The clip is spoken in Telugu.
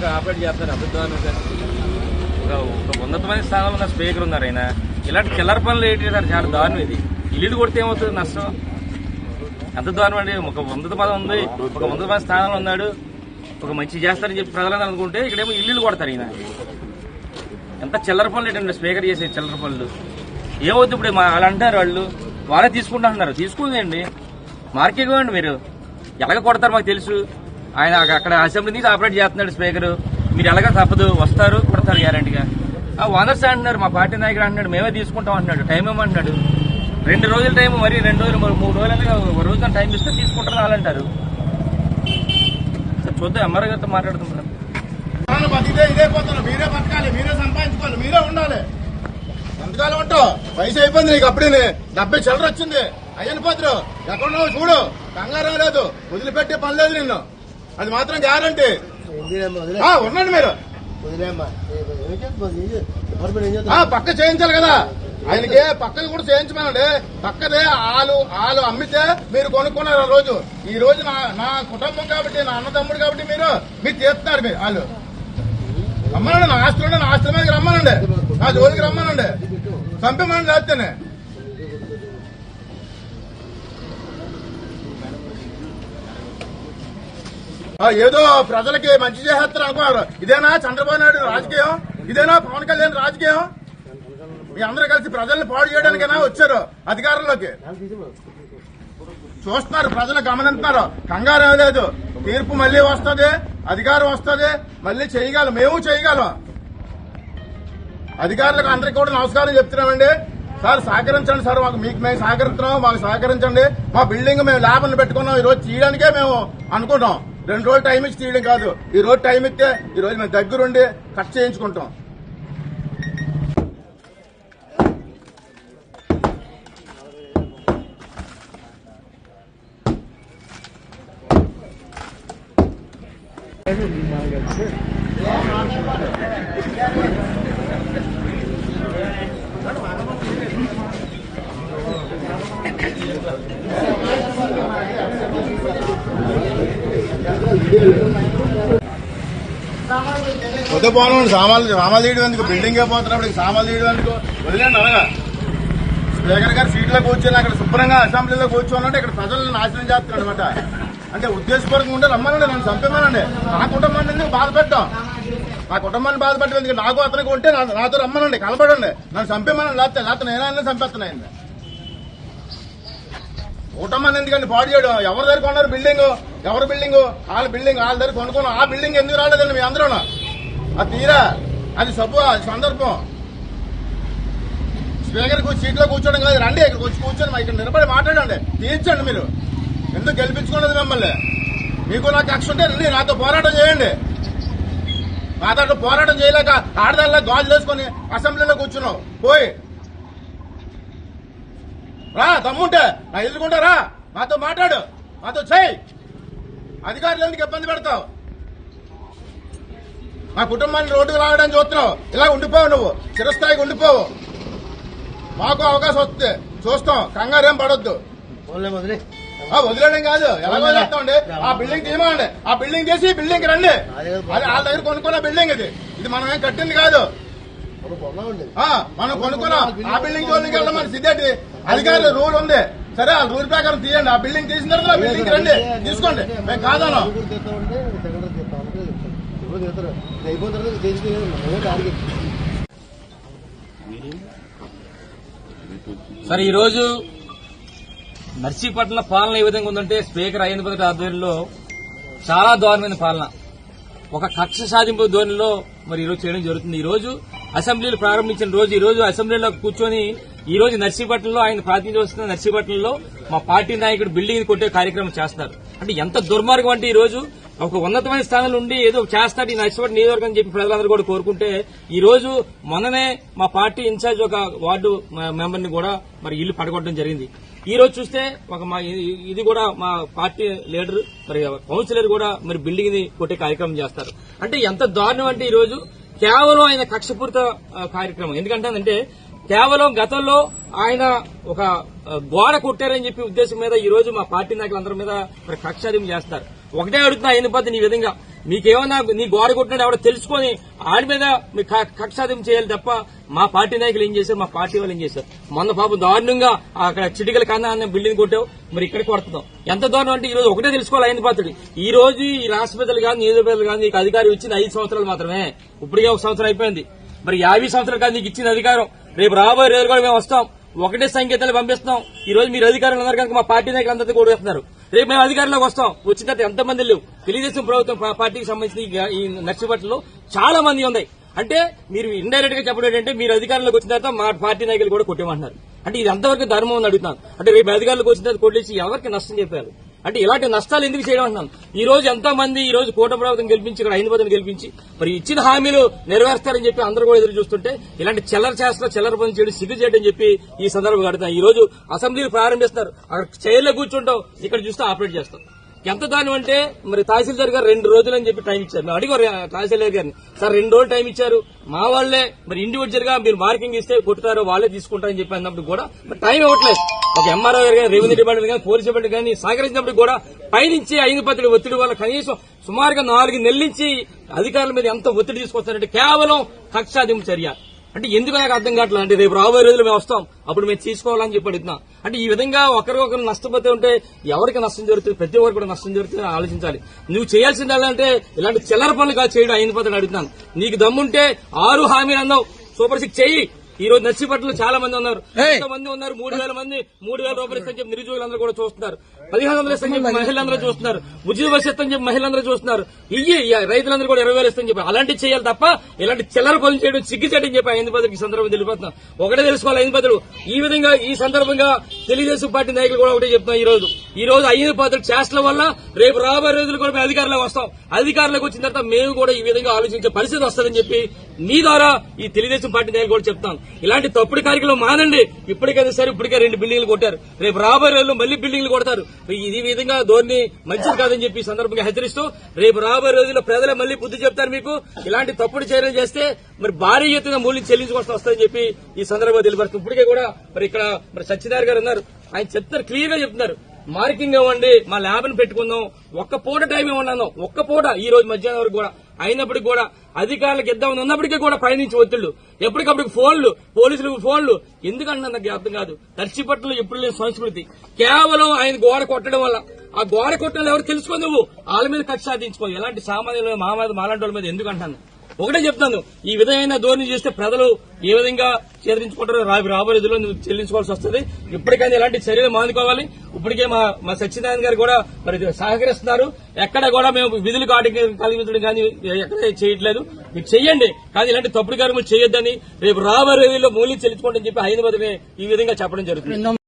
కూర్చొని ఆపరేట్ చేస్తారు అభిద్వాన్ ఒక ఒక ఉన్నతమైన స్థానంలో ఉన్న స్పీకర్ ఉన్నారు ఆయన. ఇలాంటి చిల్లర పనులు ఏంటి సార్? చాలా దారుణం ఇది. ఇల్లు కొడితే ఏమవుతుంది? నష్టం. ఎంత దారుణం అండి? ఒక ఉన్నత పదం ఉంది. ఒక ఉన్నతమైన స్థానంలో ఉన్నాడు. ఒక మంచి చేస్తారని చెప్పి ప్రజలందరూ అనుకుంటే ఇక్కడేమో ఇల్లు కొడతారు ఈయన. ఎంత చిల్లర పనులు ఏంటండి? స్పీకర్ చేసే చిల్లర పనులు. ఏమవుతుంది ఇప్పుడు? మా వాళ్ళు అంటారు వాళ్ళు. వాళ్ళే తీసుకుంటా అంటున్నారు తీసుకుందండి. మార్కెట్ ఇవ్వండి మీరు. ఎలాగ కొడతారు మాకు తెలుసు. ఆయన అక్కడ అసెంబ్లీ నుంచి ఆపరేట్ చేస్తున్నాడు స్పీకర్ మీరు ఎలాగా తప్పదు వస్తారు కొడతారు గ్యారంటీగా. ఆ ఓనర్స్ అంటున్నారు మా పార్టీ నాయకుడు అంటున్నాడు మేమే తీసుకుంటాం అంటున్నాడు టైం ఏమంటున్నాడు రెండు రోజుల టైం మరి రెండు రోజులు మరి మూడు రోజులు ఒక రోజు టైం ఇస్తే తీసుకుంటారు వాళ్ళంటారు. సార్ చూద్దాం ఎంఆర్ గారితో మాట్లాడుతున్నాం మనం ఇదే పోతున్నాం మీరే బతకాలి మీరే సంపాదించుకోవాలి మీరే ఉండాలి. ఎంతకాలం ఉంటావు వయసు అయిపోయింది నీకు అప్పుడే డెబ్బై చిల్లర వచ్చింది. అయ్యని పోతురు. ఎక్కడున్నావు చూడు. కంగారం లేదు వదిలిపెట్టే పని లేదు నిన్ను. అది మాత్రం గ్యారంటీ. ఉండండి మీరు. పక్క చేయించాలి కదా. ఆయనకి పక్కది కూడా చేయించమనండి. పక్కదే ఆలు ఆలు అమ్మితే మీరు కొనుక్కున్నారు ఆ రోజు. ఈ రోజు నా నా కుటుంబం కాబట్టి నా అన్నదమ్ముడు కాబట్టి మీరు మీరు తీస్తున్నారు మీరు వాళ్ళు రమ్మనండి నా ఆస్తులు నా ఆస్తుల మీదకి రమ్మనండి. నా జోలికి రమ్మనండి. చంపమని లేస్తేనే ఏదో ప్రజలకి మంచి చేసేస్తారు అనుకున్నారు. ఇదేనా చంద్రబాబు నాయుడు రాజకీయం? ఇదేనా పవన్ కళ్యాణ్ రాజకీయం? మీ అందరూ కలిసి ప్రజల్ని పాడు చేయడానికైనా వచ్చారు అధికారంలోకి? చూస్తున్నారు ప్రజలు గమనిస్తున్నారు. కంగారు లేదు. తీర్పు మళ్ళీ వస్తుంది అధికారం వస్తుంది. మళ్ళీ చేయగలం మేము చేయగలం. అధికారులకు అందరికి కూడా నమస్కారం చెప్తున్నామండి. సార్ సహకరించండి సార్ మాకు మీకు మేము సహకరిస్తున్నాం మాకు సహకరించండి. మా బిల్డింగ్ మేము ల్యాబ్ని పెట్టుకున్నాం ఈరోజు చేయడానికే మేము అనుకుంటాం రెండు రోజులు టైం ఇచ్చి తీయడం కాదు. ఈ రోజు టైం ఇస్తే ఈ రోజు మేము దగ్గరుండి కట్ చేయించుకుంటాం. కొత్త పోను సామాన్లు సామాన్లు తీయడానికి బిల్డింగ్ పోతున్నప్పుడు సామాన్లు తీయడానికి వదిలేండి అనగా స్పీకర్ గారు సీట్లో కూర్చొని అక్కడ శుభ్రంగా అసెంబ్లీలో కూర్చోనంటే ఇక్కడ ప్రజలను నాశనం చేస్తున్నాడు అనమాట అంటే ఉద్దేశపూర్వకంగా ఉంటే రమ్మనండి నన్ను చంపేమనండి నా కుటుంబాన్ని ఎందుకు బాధ నా కుటుంబాన్ని బాధపెట్టడం ఎందుకు? నాకు అతనికి ఉంటే నా- నాతో రమ్మనండి కలపడండి. నన్ను చంపేమని లేకపోతే లేకపోతే నేనైనా చంపేస్తున్నాయండి కుటుంబాన్ని ఎందుకండి పాడు చేయడం? ఎవరి దగ్గర కొన్నారు బిల్డింగ్? ఎవరి బిల్డింగ్? వాళ్ళ బిల్డింగ్ వాళ్ళ దగ్గర కొనుక్కున్నాం ఆ బిల్డింగ్ ఎందుకు రాలేదండి మీ అందరూ అది తీరా? అది సబ్బు అది సందర్భం. స్పీకర్ సీట్లో కూర్చోడం కాదు రండి ఇక్కడ వచ్చి కూర్చొని ఇక్కడ నిలబడి మాట్లాడండి. తీర్చండి మీరు. ఎందుకు గెలిపించుకున్నది మిమ్మల్ని? మీకు నాకు కక్ష ఉంటే రండి నాతో పోరాటం చేయండి. నాతో పోరాటం చేయలేక ఆడదాల్లో గాజులు వేసుకొని అసెంబ్లీలో కూర్చున్నావు. పోయి. రా దమ్ముంటే. నా ఎదుర్కొంటే రా. నాతో మాట్లాడు. నాతో చేయి అధికారులు ఎందుకు ఇబ్బంది పెడతావు? నా కుటుంబాన్ని రోడ్డుకు రావడానికి చూస్తున్నావు. ఇలా ఉండిపోవు నువ్వు. చిరస్థాయికి ఉండిపోవు. మాకు అవకాశం వస్తుంది చూస్తాం. కంగారేం పడొద్దు. వదిలే. ఆ వదిలేయడం కాదు. ఎలా వదిలేస్తామండి ఆ బిల్డింగ్ తీయమండి. ఆ బిల్డింగ్ ఈ బిల్డింగ్ రండి. అది వాళ్ళ దగ్గర కొనుక్కున్న బిల్డింగ్ ఇది. ఇది మనం ఏం కట్టింది కాదు. మనం కొనుక్కున్నాం. ఆ బిల్డింగ్ జోలికి వెళ్ళమని సిద్ధేటి. అధికారులు రూల్ ఉంది. సరే ఆ రూల్ ప్రకారం తీయండి. ఆ బిల్డింగ్ తీసిన తర్వాత ఆ బిల్డింగ్ రండి. తీసుకోండి. మేము కాదను సార్ ఈ రోజు నర్సీపట్నం పాలన ఏ విధంగా ఉందంటే స్పీకర్ అయిన పదవి ఆధ్వర్యంలో చాలా దారుణమైన పాలన. ఒక కక్ష సాధింపు ధోరణిలో మరి ఈ రోజు చేయడం జరుగుతుంది. ఈ రోజు అసెంబ్లీలు ప్రారంభించిన రోజు ఈ రోజు అసెంబ్లీలో కూర్చొని ఈ రోజు నర్సీపట్నంలో ఆయన ప్రాతినిధ్యం వస్తున్న నర్సీపట్నంలో మా పార్టీ నాయకుడు బిల్డింగ్ కొట్టే కార్యక్రమం చేస్తారు అంటే ఎంత దుర్మార్గం అంటే ఈ రోజు ఒక ఉన్నతమైన స్థానంలో ఉండి ఏదో చేస్తాడు ఈ నర్సీపట్నం నియోజకవర్గం అని చెప్పి ప్రజలందరూ కూడా కోరుకుంటే ఈ రోజు మొన్ననే మా పార్టీ ఇన్ఛార్జ్ ఒక వార్డు మెంబర్ని కూడా మరి ఇల్లు పడగొట్టడం జరిగింది. ఈ రోజు చూస్తే ఒక మా ఇది- ఇది కూడా మా పార్టీ లీడర్ మరి కౌన్సిలర్ కూడా మరి బిల్డింగ్ని కొట్టే కార్యక్రమం చేస్తారు. అంటే ఎంత దారుణం అంటే ఈ రోజు కేవలం ఆయన కక్షపూరిత కార్యక్రమం. ఎందుకంటే కేవలం గతంలో ఆయన ఒక గోడ కొట్టారని చెప్పి ఉద్దేశం మీద ఈ రోజు మా పార్టీ నాయకులందరి మీద మరి కక్షాధిం చేస్తారు. ఒకటే అడుగుతున్నా ఆయన పద్ధతి ఈ విధంగా. మీకేమన్నా నీ గోడ కొట్టినాడు ఎవడో తెలుసుకొని ఆడి మీద మీ కక్షాదం చేయాలి తప్ప మా పార్టీ నాయకులు ఏం చేశారు? మా పార్టీ వాళ్ళు ఏం చేశారు? మొన్న పాపం దారుణంగా అక్కడ చిటికల కన్నా అన్న బిల్డింగ్ కొట్టావు. మరి ఇక్కడ కొడుతున్నాం ఎంత దారుణం అంటే ఈ రోజు ఒకటే తెలుసుకోవాలి ఆయన పాత్రుడు ఈ రోజు ఈ రాష్ట్రపతిలు కానీ నియోజకవర్గాలు కానీ నీకు అధికారం ఇచ్చిన ఐదు సంవత్సరాలు మాత్రమే. ఇప్పటికే ఒక సంవత్సరం అయిపోయింది. మరి యాభై సంవత్సరాలు కానీ నీకు ఇచ్చిన అధికారం. రేపు రాబోయే రోజు కూడా మేము వస్తాం. ఒకటే సంకేతాలు పంపిస్తున్నాం. ఈ రోజు మీరు అధికారులు ఉన్నారు కనుక మా పార్టీ నాయకులు అందరితో కూడా వేస్తున్నారు రేపు మేము అధికారంలోకి వస్తాం. వచ్చిన తర్వాత ఎంతమంది లేవు. తెలుగుదేశం ప్రభుత్వం పార్టీకి సంబంధించిన ఈ గా- ఈ నర్సిపట్లలో చాలా మంది ఉన్నాయి. అంటే మీరు ఇండైరెక్ట్గా చెప్పడం ఏంటంటే మీరు అధికారంలోకి వచ్చిన తర్వాత మా పార్టీ నాయకులు కూడా కొట్టేమంటున్నారు. అంటే ఇది ఎంతవరకు ధర్మం అని అడుగుతున్నాను. అంటే రేపు అధికారులకు వచ్చిన తర్వాత కొట్టేసి ఎవరికి నష్టం చెప్పారు? అంటే ఇలాంటి నష్టాలు ఎందుకు చేయడం అంటున్నాను ఈ రోజు ఎంతో మంది ఈ రోజు కూట ప్రభుత్వం గెలిపించి ఇక్కడ ఐదు గెలిపించి మరి ఇచ్చిన హామీలు నెరవేరుస్తారని చెప్పి అందరూ కూడా ఎదురు చూస్తుంటే ఇలాంటి చిల్లర చేస్తలో చిల్లర పని చేయడం సిగ్గు చేయడం చెప్పి ఈ సందర్భంగా అడుగుతాను ఈ రోజు అసెంబ్లీలు ప్రారంభిస్తారు అక్కడ చైర్లో కూర్చుంటాం. ఇక్కడ చూస్తే ఆపరేట్ చేస్తాం. ఎంత దాని అంటే మరి తహసీల్దార్ గారు రెండు రోజులు అని చెప్పి టైం ఇచ్చారు. మేము అడిగారు తహసీల్దార్ గారిని సార్ రెండు రోజులు టైం ఇచ్చారు. మా వాళ్ళే మరి ఇండివిజువల్గా మీరు మార్కింగ్ ఇస్తే కొట్టుతారో వాళ్ళే తీసుకుంటారని చెప్పి అన్నప్పుడు కూడా మరి టైం ఇవ్వట్లేదు. ఒక ఎంఆర్ఓ గారు కానీ రెవెన్యూ డిపార్ట్మెంట్ కానీ పోలీస్ డిపార్ట్మెంట్ కానీ సహకరించినప్పుడు కూడా పైనుంచి ఐదు పత్రిక ఒత్తిడి వల్ల కనీసం సుమారుగా నాలుగు నెలల నుంచి అధికారుల మీద ఎంత ఒత్తిడి తీసుకొస్తారంటే కేవలం కక్షాదింపు చర్య. అంటే ఎందుకు నాకు అర్థం కావట్లేదు? అంటే రేపు రాబోయే రోజులు మేము వస్తాం. అప్పుడు మేము తీసుకోవాలని చెప్పి అడుగుతున్నాం. అంటే ఈ విధంగా ఒకరికొకరు నష్టపోతే ఉంటే ఎవరికి నష్టం జరుగుతుంది? ప్రతి ఒక్కరు కూడా నష్టం జరుగుతుంది ఆలోచించాలి. నువ్వు చేయాల్సింది ఏంటంటే ఇలాంటి చిల్లర పనులు కాదు చేయడం. అయిన పద్ధతి అడుగుతున్నాను. నీకు దమ్ముంటే ఆరు హామీలు అన్నావు. సూపర్ సిక్స్ చెయ్యి. ఈ రోజు నర్సీపట్నంలో చాలా మంది ఉన్నారు. ఎంతో మంది ఉన్నారు? మూడు వేల మంది మూడు వేల రూపాయలు ఇస్తని చెప్పి నిరుద్యోగులందరూ కూడా చూస్తున్నారు. పదిహేను వందలు ఇస్తని చెప్పి మహిళలందరూ చూస్తున్నారు. ఉచిత బస్సు ఇస్తని చెప్పి మహిళలందరూ చూస్తున్నారు. ఇయ్యి రైతులందరూ కూడా ఇరవై వేలు ఇస్తని చెప్పి అలాంటివి చేయాలి తప్ప ఇలాంటి చిల్లర పనులు చేయడం సిగ్గు చేయడం చెప్పి ఐదు పదకి ఈ సందర్భంగా తెలియపోతున్నాం ఒకటే తెలుసుకోవాలి ఐదు పదులు ఈ విధంగా ఈ సందర్భంగా తెలుగుదేశం పార్టీ నాయకులు కూడా ఒకటే చెప్తున్నాం ఈ రోజు. ఈ రోజు ఐదు పదులు చేష్టల వల్ల రేపు రాబోయే రోజులు కూడా మేము అధికారంలోకి వస్తాం. అధికారంలోకి వచ్చిన తర్వాత మేము కూడా ఈ విధంగా ఆలోచించే పరిస్థితి వస్తుందని చెప్పి మీ ద్వారా ఈ తెలుగుదేశం పార్టీ నాయకులు కూడా చెప్తాను. ఇలాంటి తప్పుడు కార్యక్రమం మానండి. ఇప్పటికైనా సరే ఇప్పటికే రెండు బిల్డింగ్లు కొట్టారు. రేపు రాబోయే రోజుల్లో మళ్ళీ బిల్డింగ్లు కొడతారు. ఈ విధంగా ధోరణి మంచిది కాదని చెప్పి సందర్భంగా హెచ్చరిస్తూ రేపు రాబోయే రోజుల్లో ప్రజలే మళ్ళీ బుద్ధి చెప్తారు మీకు. ఇలాంటి తప్పుడు చర్యలు చేస్తే మరి భారీ ఎత్తున మూల్యం చెల్లించుకోవాల్సి వస్తుందని చెప్పి ఈ సందర్భంగా తెలియపరుస్తుంది ఇప్పటికే కూడా మరి ఇక్కడ మరి సత్యనారాయణ గారు ఉన్నారు. ఆయన చెప్తారు క్లియర్గా చెప్తున్నారు. మార్కింగ్ ఇవ్వండి మా ల్యాబ్ని పెట్టుకుందాం. ఒక్క పూట టైం ఇవ్వండి ఒక్క పూట ఈ రోజు మధ్యాహ్నం వరకు కూడా. అయినప్పటికీ కూడా అధికారులకు ఇద్దామని ఉన్నప్పటికీ కూడా పయనించి ఒత్తిళ్ళు ఎప్పటికప్పుడు ఫోన్లు పోలీసులకు ఫోన్లు. ఎందుకంటే నాకు అర్థం కాదు. నర్సీపట్నంలో ఎప్పుడు లేని సంస్కృతి. కేవలం ఆయన గోడ కొట్టడం వల్ల. ఆ గోడ కొట్టడం ఎవరు తెలుసుకో నువ్వు? వాళ్ళ మీద కక్ష సాధించుకో. ఎలాంటి సామాన్యులు మా మాలాంటి వాళ్ళ మీద ఎందుకు ఒకటే చెప్తాను ఈ విధమైన ధోరణి చేస్తే ప్రజలు ఏ విధంగా చేదరించుకుంటారో రాబోయే రోజుల్లో చెల్లించుకోవాల్సి వస్తుంది. ఇప్పటికైనా ఇలాంటి చర్యలు మానుకోవాలి. ఇప్పటికే మా మా సత్యనారాయణ గారు కూడా మరి సహకరిస్తున్నారు. ఎక్కడ కూడా మేము విధులు కలిగించడం కానీ ఎక్కడ చేయట్లేదు. మీరు చెయ్యండి కానీ ఇలాంటి తప్పుడు కార్యములు చేయొద్దని రేపు రాబోయే రోజుల్లో మూల్యం చెల్లించుకోండి అని చెప్పి హైదరాబాద్ ఈ విధంగా చెప్పడం జరుగుతుంది.